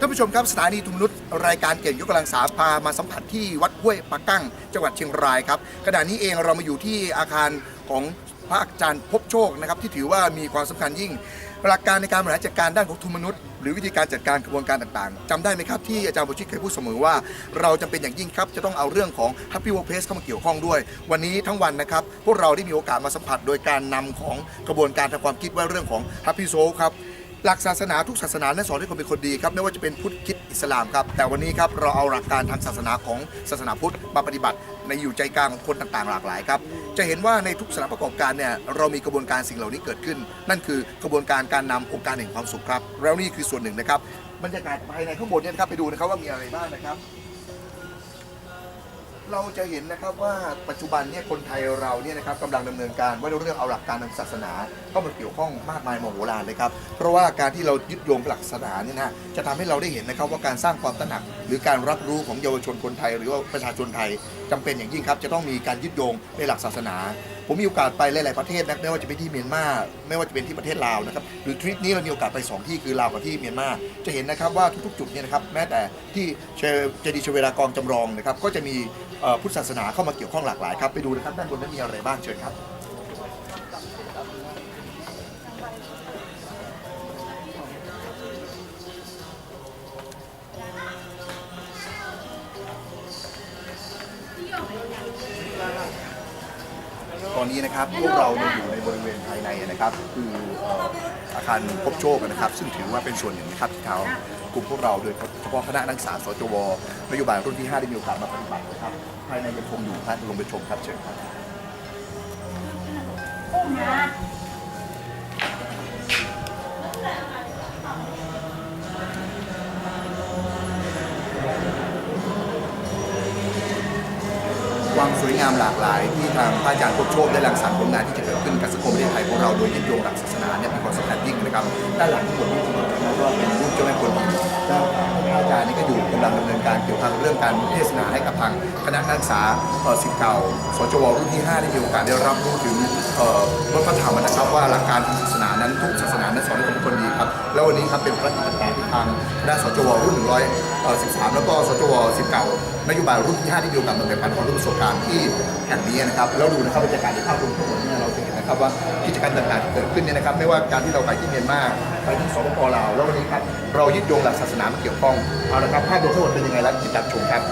ท่านผู้ชมครับสถานีทุมนุษย์รายการเก่งยกกำลังสาพามาสัมผัสที่วัดห้วยปะกั้ง จังหวัดเชียงรายครับขณะนี้เองเรามาอยู่ที่อาคารของพระอาจารย์พบโชคนะครับที่ถือว่ามีความสำคัญยิ่ง หลักการในการบริหารจัดการด้านของทุนมนุษย์หรือวิธีการจัดการกระบวนการต่างๆจำได้ไหมครับที่อาจารย์บุชิตเคยพูดเสมอว่า เราจำเป็นอย่างยิ่งครับ จะต้องเอาเรื่องของ Happy Workplace เข้ามาเกี่ยวข้องด้วย วันนี้ทั้งวันนะครับ พวกเราได้มีโอกาสมาสัมผัสโดยการนำของกระบวนการทางความคิดว่าเรื่องของ Happy Soul ครับ หลักศาสนาทุกศาสนานั้นสอนให้คนเป็นคนดีครับไม่ว่าจะเป็นพุทธคิดอิสลามครับ แต่วันนี้ครับเราเอาหลักการทางศาสนาของศาสนาพุทธมาปฏิบัติ ในอยู่ใจกลางของคนต่างๆ หลากหลายครับจะเห็นว่าในทุกสถานประกอบการเนี่ยเรามีกระบวนการสิ่งเหล่านี้เกิดขึ้น นั่นคือกระบวนการการนำองค์การแห่งความสุขครับแล้วนี่คือส่วนหนึ่งนะครับบรรยากาศภายในข้างบนเนี่ยนะครับไปดูนะครับว่ามีอะไรบ้างนะครับ เราจะเห็นนะครับว่าปัจจุบันเนี่ยคนไทยเราเนี่ยนะครับกำลังดำเนินการว่าเรื่องเอาหลักการทางศาสนาเข้ามาเกี่ยวข้องมากมายมโหฬารเลยครับเพราะว่าการที่เรายึดโยงหลักศาสนาเนี่ยนะจะทำให้เราได้เห็นนะครับว่าการสร้างความตระหนัก หรือการรับรู้ของเยาวชนคนไทย หรือว่าประชาชนไทยจำเป็นอย่างยิ่งครับจะต้องมีการยึดโยงในหลักศาสนา ผมมีโอกาสไปหลาย ๆ ประเทศนะไม่ว่าจะเป็นที่เมียนมาไม่ว่าจะเป็นที่ประเทศลาวนะครับหรือทริปนี้เรามีโอกาสไปสองที่คือลาวกับที่เมียนมาจะเห็นนะครับว่าทุก ๆ จุดเนี่ยนะครับแม้แต่ที่เจดีย์ชเวลากองจำลองนะครับก็จะมีพุทธศาสนาเข้ามาเกี่ยวข้องหลากหลายครับไปดูนะครับด้านบนนั้นมีอะไรบ้างเชิญครับ ตอนนี้นะครับพวกเราเนี่ยอยู่ในบริเวณภายในนะครับ คือเอ่ออาคารพบโชคนะครับ ซึ่งถือว่าเป็นส่วนหนึ่งนะครับที่ทางกลุ่มพวกเราโดยเฉพาะคณะนักศึกษาสจวนโยบายรุ่นที่ 5 ได้มีโอกาสมาปฏิบัตินะครับภายในยังคงอยู่ครับลงไปชมครับเชิญครับ ความสวยงามหลากหลายที่ทางพระอาจารย์พบโชคได้รังสรรค์ผลงานที่จะเกิดขึ้นกับสังคมประเทศไทยของเราโดยยึดโยงหลักศาสนาเนี่ยมีความสำคัญยิ่งนะครับด้านหลังทั้งหมดนี้จะเป็นนะครับว่าเป็นรูปเจ้าแม่กวนอิมพระอาจารย์นี่ก็อยู่กำลังดำเนินการเกี่ยวกับเรื่องการเทศนาให้กับทางคณะนักศึกษาศิษย์เก่าสจวรุ่นที่ 5 ได้มีโอกาสได้รับรู้ถึง เอ่อพระธรรมนะครับว่าหลักการทางศาสนานั้นทุกศาสนานั้นสอนให้คนเป็นคนดีครับแล้ววันนี้ครับเป็นพระกิจการที่ทางคณะสจวรุ่น113 แล้วก็สจวศิษย์เก่านโยบายรุ่นที่5ที่มีโอกาสมาแบ่งปันความรู้ประสบการณ์ที่แห่งนี้นะครับแล้วดูนะครับบรรยากาศในภาพรวมทั้งหมดเนี่ยเราจะเห็นนะครับว่ากิจกรรมต่างๆที่เกิดขึ้นเนี่ยนะครับ ไม่ว่าการที่เราไปที่เมียนมาไปที่สปปลาวแล้ววันนี้ครับเรายึดโยงหลักศาสนามาเกี่ยวข้องเอาละครับภาพรวมทั้งหมดเป็นยังไงแล้วติดตามชมครับ